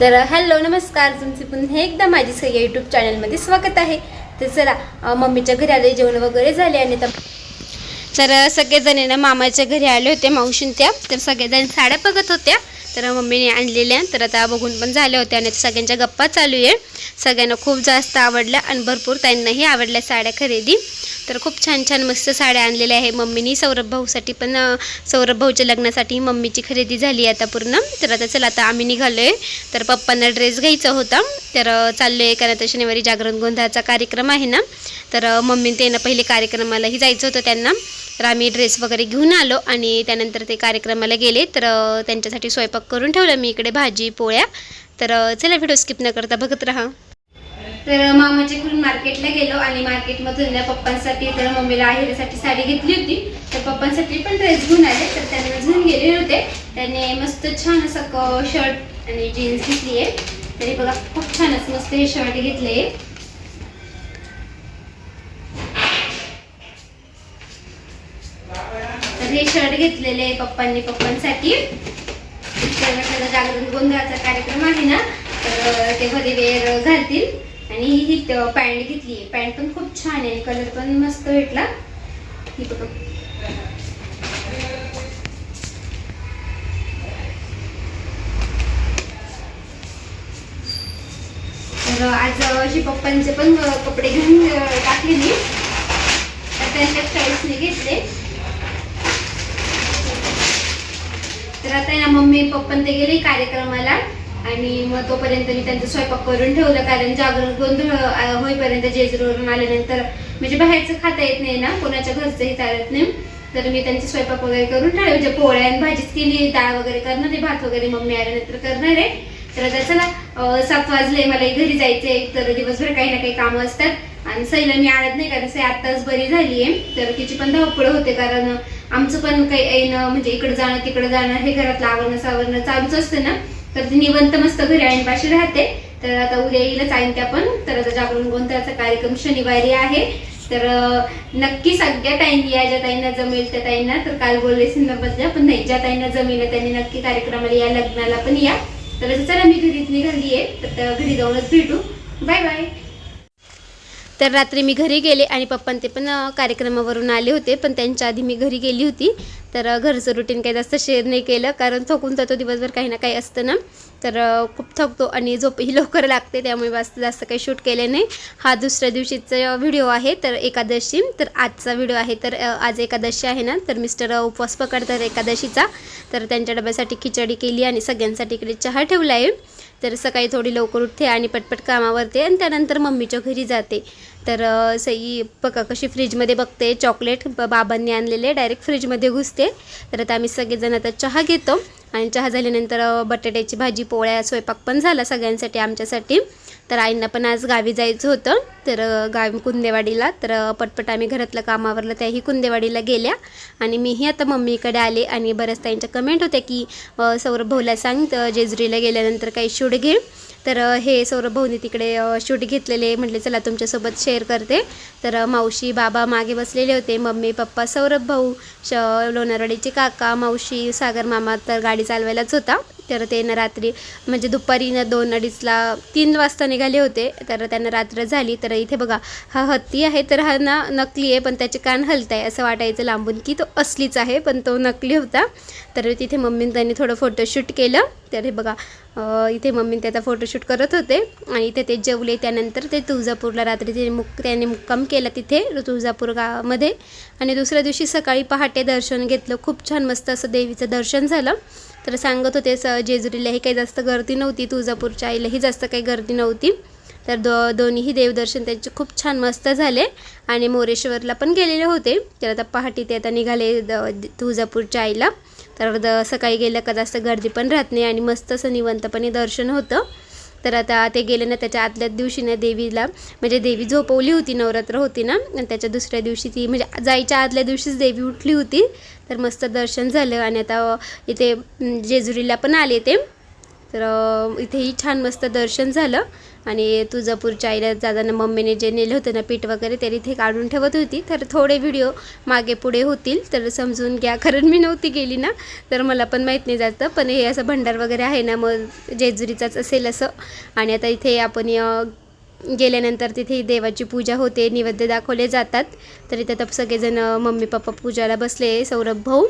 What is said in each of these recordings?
तर हॅलो नमस्कार. तुमचे पुन्हा एकदा माझी सगळ्या यूट्यूब चॅनलमध्ये स्वागत आहे. तर चला अं, मम्मीच्या घरी आले जेवण वगैरे झाले आणि आता तर सगळेजण आहे ना मामाच्या घरी आले होते मावशीन त्या तर सगळेजण साड्या बघत होत्या. तर मम्मीने आणलेल्या तर आता बघून पण झाल्या होत्या आणि सगळ्यांच्या गप्पा चालू आहे सगळ्यांना खूप जास्त आवडल्या आणि भरपूर त्यांनाही आवडल्या साड्या खरेदी. तर खूप छान छान मस्त साड्या आणलेल्या आहे मम्मीनी. सौरभ भाऊसाठी पण सौरभ भाऊच्या लग्नासाठी मम्मीची खरेदी झाली आता पूर्ण. तर आता चला आता आम्ही निघालो आहे तर पप्पांना ड्रेस घ्यायचा होता. तर अं, चाललो आहे कारण आता शनिवारी जागरण गोंधळाचा कार्यक्रम आहे ना. तर मम्मीने मम्मी पहिले कार्यक्रमालाही जायचं होतं त्यांना. तर आम्ही ड्रेस वगैरे घेऊन आलो आणि त्यानंतर ते कार्यक्रमाला गेले. तर त्यांच्यासाठी स्वयंपाक करून ठेवला मी इकडे भाजी पोळ्या. तर चला व्हिडिओ स्किप न करता बघत राहा. तर मामाच्या घरून मार्केटला गेलो आणि मार्केटमधून पप्पांसाठी तर मम्मीला आहेरसाठी साडी घेतली होती. तर पप्पांसाठी पण ड्रेस घेऊन आले. तर त्यांना घेऊन गेले होते. त्याने मस्त छान असं शर्ट आणि जीन्स घेतली आहे. तरी बघा खूप छान असं मस्त हे शर्ट घेतले आहे हे शर्ट घेतलेले पप्पांनी पप्पांसाठी. तर म्हटलं जागरण गोंधळाचा कार्यक्रम आहे ना तर ते मध्ये वेअर घालतील. आणि ही पॅन्ट घेतली पॅन्ट पण खूप छान आहे कलर पण मस्त भेटला. ही बघा. तर आज अशी पप्पांचे पण कपडे घेऊन टाकलेली. तर त्यांच्या चॉईसने घेतले. तर आता आहे ना मम्मी पप्पा ते गेले कार्यक्रमाला. आणि मग तोपर्यंत मी त्यांचा स्वयंपाक करून ठेवलं कारण जागरण गोंधळ होईपर्यंत जेजूरवरून आल्यानंतर म्हणजे बाहेरचं खाता येत नाही ना कोणाच्या घरचंही चालत नाही. तर मी त्यांचे स्वयंपाक वगैरे करून ठेवले. म्हणजे पोळ्या आणि भाजीच केली डाळ वगैरे करणार आहे भात वगैरे मम्मी आल्यानंतर करणार आहे. तर आता चला सात वाजले मला घरी जायचंय. तर दिवसभर काही ना काही कामं असतात. आणि सैला मी आणत नाही कारण सई आत्ताच बरी झाली आहे तर तिची पण धावपळ होते कारण आमचं पण काही येणं म्हणजे इकडे जाणं तिकडे जाणं हे घरातलं आवरणं सावरणं चालूच असतं ना. तर ती निवंत मस्त घरी आईनपाशी राहते. तर आता उद्या येईलच आईन त्या पण. तर आता जागरण गोंधळाचा कार्यक्रम शनिवारी आहे. तर नक्की सगळ्या ताईंनी या ज्या ताईंना जमेल त्या ताईंना. तर काल बोलले बदल्या पण नाही ज्या ताईंना जमेल त्यांनी नक्की कार्यक्रमाला या लग्नाला पण या. तर चला मी घरीच निघाली आहे. तर घरी जाऊनच भेटू. Bye bye. तर रात्री मी घरी गेले आणि पप्पां ते पण कार्यक्रमावरून आले होते. पण त्यांच्या आधी मी घरी गेली होती. तर घरचं रुटीन काही जास्त शेअर नाही केलं. कारण थकून जातो दिवसभर काही ना काही असतं ना. तर खूप थकतो आणि झोपही लवकर लागते. त्यामुळे जास्त जास्त काही शूट केले नाही. हा दुसऱ्या दिवशीचा व्हिडिओ आहे. तर एकादशी. तर आजचा व्हिडिओ आहे. तर आज एकादशी आहे ना. तर मिस्टर उपवास पकडतात एकादशीचा. तर त्यांच्या डब्यासाठी खिचडी केली आणि सगळ्यांसाठी इकडे चहा ठेवला आहे. तर सकाळी थोडी लवकर उठते आणि पटपट कामावरते आणि त्यानंतर मम्मीच्या घरी जाते. तर सई बघा कशी फ्रीजमध्ये बघते. चॉकलेट बाबांनी आणलेले डायरेक्ट फ्रीजमध्ये घुसते. तर आता आम्ही सगळेजण आता चहा घेतो. आणि चहा झाल्यानंतर बटाट्याची भाजी पोळ्या स्वयंपाक पण झाला सगळ्यांसाठी आमच्यासाठी. तर आईंना पण आज गावी जायचं होतं. तर गावी कुंदेवाडीला. तर पटपट आम्ही घरातलं कामावरलं त्याही कुंदेवाडीला गेल्या. आणि मीही आता मम्मीकडे आले आणि बऱ्याच त्यांच्या कमेंट होत्या की सौरभ भाऊला सांग त- जेजुरीला गेल्यानंतर काही शूट घे. तर हे सौरभ भाऊनी तिकडे शूट घेतलेले. म्हटले चला तुमच्यासोबत शेअर करते. तर मावशी बाबा मागे बसलेले होते. मम्मी पप्पा सौरभ भाऊ श लोणारवाडीचे काका मावशी सागर मामा तर गाडी चालवायलाच होता. तर ते ना रात्री म्हणजे दुपारी ना दोन अडीचला तीन वाजता निघाले होते तर त्यांना रात्र झाली. तर इथे बघा हा हत्ती आहे तर हा ना नकली आहे पण त्याचे कान हलत आहे असं वाटायचं लांबून की तो असलीच आहे पण तो नकली होता. तर तिथे मम्मीने त्यांनी थोडं फोटोशूट केलं. तर हे बघा इथे मम्मी त्याचा फोटोशूट करत होते. आणि इथे ते जेवले त्यानंतर ते तुळजापूरला रात्री ते मुक त्याने मुक्काम केला तिथे तुळजापूर गावामध्ये. आणि दुसऱ्या दिवशी सकाळी पहाटे दर्शन घेतलं. खूप छान मस्त असं देवीचं दर्शन झालं. तर सांगत होते स जेजुरीलाही काही जास्त गर्दी नव्हती तुळजापूरच्या आईलाही जास्त काही गर्दी नव्हती. तर दो दोन्हीही देवदर्शन त्यांचे खूप छान मस्त झाले आणि मोरेश्वरला पण गेलेले होते. तर आता पहाटे ते आता निघाले द तुळजापूरच्या आईला. तर द सकाळी गेलं का जास्त गर्दी पण राहत नाही आणि मस्त असं निवंतपणे दर्शन होतं. तर आता ते गेले ना त्याच्या आदल्याच दिवशी ना देवीला म्हणजे देवी झोपवली होती नवरात्र होती ना आणि त्याच्या दुसऱ्या दिवशी ती म्हणजे जायच्या आदल्या दिवशीच देवी उठली होती. तर मस्त दर्शन झालं आणि आता इथे जेजुरीला पण आले ते. तर इथेही छान मस्त दर्शन झालं. आणि तुळजापूरच्या आईला जाताना मम्मीने जे नेलं होतं ना पीठ वगैरे ते इथे काढून ठेवत होती. तर थोडे व्हिडिओ मागे पुढे होतील तर समजून घ्या. कारण मी नव्हती गेली ना तर मला पण माहीत नाही जातं पण हे असं भंडार वगैरे आहे ना मग जेजुरीचाच असेल असं. आणि आता इथे आपण गेल्यानंतर तिथे देवाची पूजा होते निवेद्य दाखवले जातात. तर इथे तर सगळेजण मम्मी पप्पा पूजाला बसले सौरभ भाऊ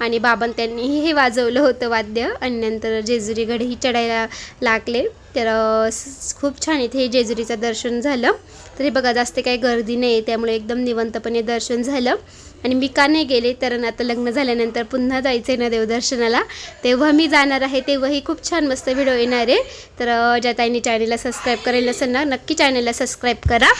आणि बाबां त्यांनीही हे वाजवलं होतं वाद्य. आणि नंतर जेजुरीगडही चढायला लागले. तर खूप छान इथे जेजुरीचं दर्शन झालं. तरी बघा जास्त काही गर्दी नाही त्यामुळे एकदम निवंतपणे दर्शन झालं. आणि मी का नाही गेले तर आता लग्न झाल्यानंतर पुन्हा जायचं आहे ना देवदर्शनाला तेव्हा मी जाणार आहे तेव्हाही खूप छान मस्त व्हिडिओ येणार आहे. तर ज्या ताईंनी चॅनलला सबस्क्राईब करेल नसेल ना नक्की चॅनलला सबस्क्राईब करा.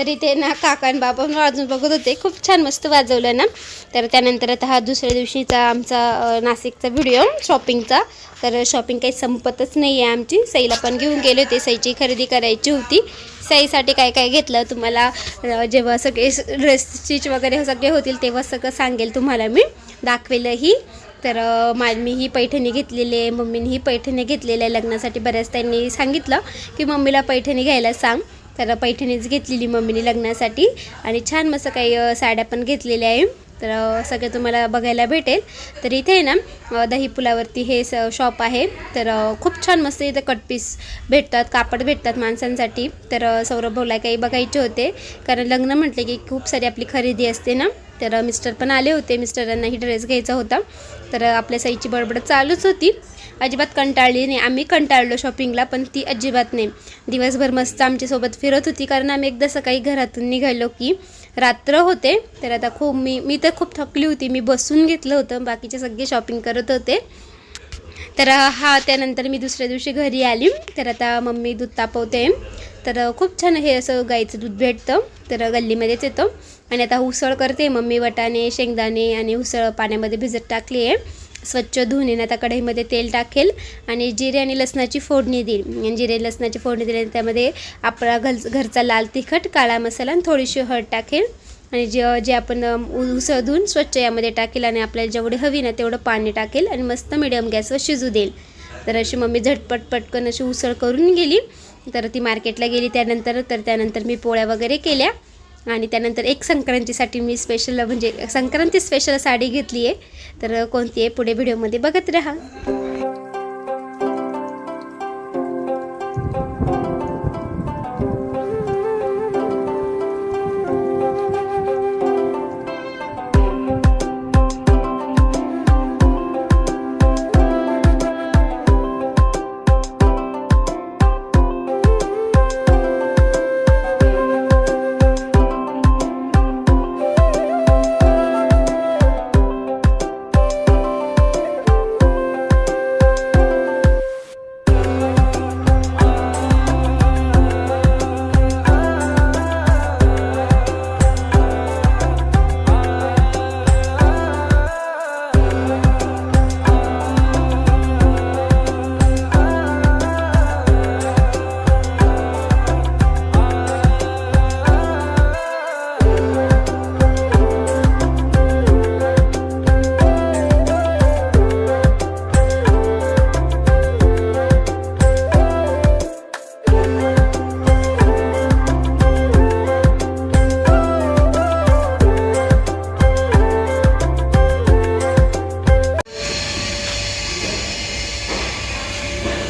तर इथे ना काका आणि बाबा वाजून बघत होते. खूप छान मस्त वाजवलं ना. तर त्यानंतर आता हा दुसऱ्या दिवशीचा आमचा नाशिकचा व्हिडिओ शॉपिंगचा तर शॉपिंग काही संपतच नाही आहे आमची. सईला पण घेऊन गेले होते. सईची खरेदी करायची होती. सईसाठी काय काय घेतलं तुम्हाला? जेव्हा सगळे ड्रेस स्टिच वगैरे सगळे होतील तेव्हा सगळं सांगेल तुम्हाला मी. दाखवेलही. तर मी ही पैठणी घेतलेली आहे. मम्मीने ही पैठणी घेतलेली आहे. लग्नासाठी बऱ्याच त्यांनी सांगितलं की मम्मीला पैठणी घ्यायला सांग. तर पैठणीच घेतलेली मम्मीने लग्नासाठी. आणि छान मस्त काही साड्या पण घेतलेल्या आहे. तर सगळं तुम्हाला बघायला भेटेल. तर इथे आहे ना दही पुलावरती हे स शॉप आहे. तर खूप छान मस्त इथं कटपीस भेटतात कापड भेटतात माणसांसाठी. तर सौरभ भाऊला काही बघायचे होते. कारण लग्न म्हटले की खूप सारी आपली खरेदी असते ना. तर मिस्टर पण आले होते. मिस्टरांनाही ड्रेस घ्यायचा होता. तर आपल्या साईची बडबड चालूच होती. अजिबात कंटाळली नाही. आम्ही कंटाळलो शॉपिंगला पण ती अजिबात नाही. दिवसभर मस्त आमच्यासोबत फिरत होती. कारण आम्ही एकदा सकाळी घरातून निघालो की रात्र होते. तर आता खूप मी मी तर खूप थकली होती. मी बसून घेतलं होतं. बाकीचे सगळे शॉपिंग करत होते. तर हा त्यानंतर मी दुसऱ्या दिवशी घरी आली. तर आता मम्मी दूध तापवते. तर खूप छान हे असं गाईचं दूध भेटतं. तर गल्लीमध्येच येतं. आणि आता उसळ करते. मम्मी वटाणे शेंगदाणे आणि उसळ पाण्यामध्ये भिजत टाकली आहे. स्वच्छ धुवून आता कढईमध्ये तेल टाकेल आणि जिरे आणि लसणाची फोडणी देईल. म्हणजे जिरे लसणाची फोडणी दिली त्यामध्ये आपला घल घरचा लाल तिखट काळा मसाला आणि थोडीशी हळद टाकेल. आणि जे जे आपण उसळ धुवून स्वच्छ यामध्ये टाकेल आणि आपल्याला जेवढी हवी ना तेवढं पाणी टाकेल आणि मस्त मिडियम गॅसवर शिजू देईल. तर अशी मम्मी झटपट पटकन अशी उसळ करून गेली. तर ती मार्केटला गेली त्यानंतर तर त्यानंतर मी पोळ्या वगैरे केल्या. आणि त्यानंतर एक संक्रांतीसाठी मी स्पेशल म्हणजे संक्रांती स्पेशल साडी घेतली आहे तर कोणती आहे पुढे व्हिडिओमध्ये बघत राहा.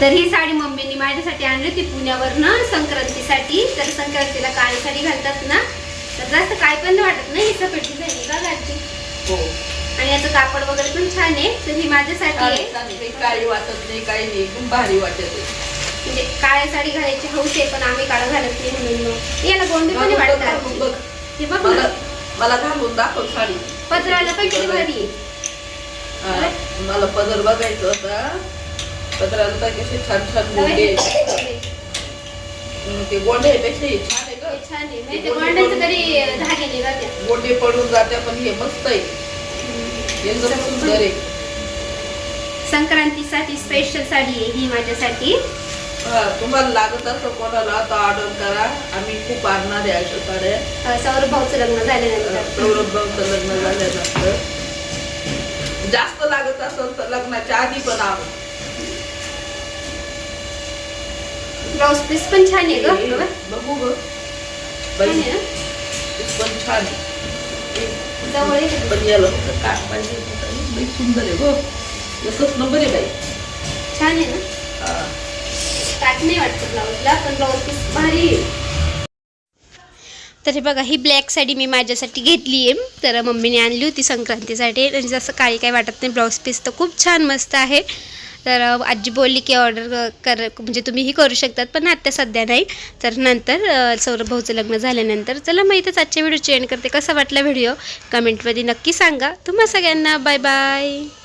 तर ही साडी मम्मीने माझ्यासाठी आणली होती पुण्यावरनं संक्रांतीसाठी. तर संक्रांतीला काळी साडी घालतात ना तर जास्त काय पण वाटत नाही ही सफेद डिझाईन का घालची हो. आणि याचं कापड वगैरे पण छान आहे तर ही माझ्यासाठी काळी वाटत नाही काही नाही एकदम भारी वाटत म्हणजे काळ्या साडी घालायची हौस आहे पण आम्ही काळं घालत नाही म्हणून याला गोंडी पण घालून बघ, वाटतात. हे मला ना घालून दाखव साडी. पत्राला पण किती भारी मला पदर बघायचा होता. पदराला तर कसे छान छान गोंडे ते गोंड्यापेक्षा हे छान आहे छान आहे. म्हणजे ते गोंड्याचं तरी धागे निघाले गोंडे पडून जाते पण हे मस्त आहे. एकदम सुंदर आहे. संक्रांतीसाठी स्पेशल साडी आहे ही माझ्यासाठी. तुम्हाला लागत असं कोणाला आता ऑर्डर करा. आम्ही खूप आणणार आहे अशा साड्या. सौरभ भाऊचं लग्न झाल्यानंतर सौरभ भाऊचं लग्न झाल्यानंतर. जास्त लागत असेल तर लग्नाच्या आधी पण आणू ब्लाऊज पीस पण छान आहे ग. बघ. बघू ग. छान बाई आहे ना पण छान आहे. जवळ आहे. पण याला फक्त काय पाहिजे होतं. लई सुंदर आहे एकच नंबर आहे बाई. छान आहे ना. टाक नाही वाटतं ब्लाऊजला पण ब्लाऊज पीस भारी आहे. तर हे बघा ही ब्लॅक साडी मी माझ्यासाठी घेतली आहे. तर मम्मीने आणली होती संक्रांतीसाठी. आणि जसं काही काही वाटत नाही ब्लाऊज पीस तर खूप छान मस्त आहे. तर आजी बोलली की ऑर्डर कर म्हणजे तुम्हीही करू शकतात पण आत्ता सध्या नाही. तर नंतर सौरभ भाऊचं लग्न झाल्यानंतर चला मग इथंच आजच्या व्हिडिओ एंड करते. कसा वाटला व्हिडिओ कमेंटमध्ये नक्की सांगा. तुम्हा सगळ्यांना बाय बाय